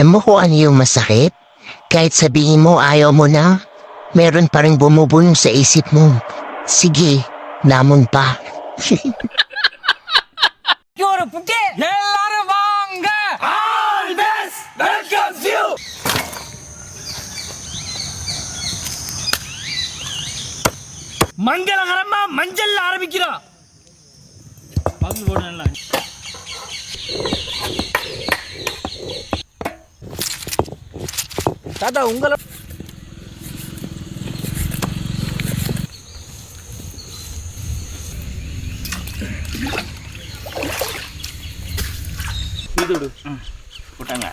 Alam mo kung ano yung masakit? Kahit sabihin mo ayaw mo na, meron pa rin bumubulong sa isip mo. Sige, namon pa. yorupke எல்லாரும் வாங்க all this welcomes you மங்களகரமா மஞ்சள் ஆரம்பிக்கிறோம் பாம்பு போடலாம் தாத்தா உங்களை இது விடு போட்டாங்க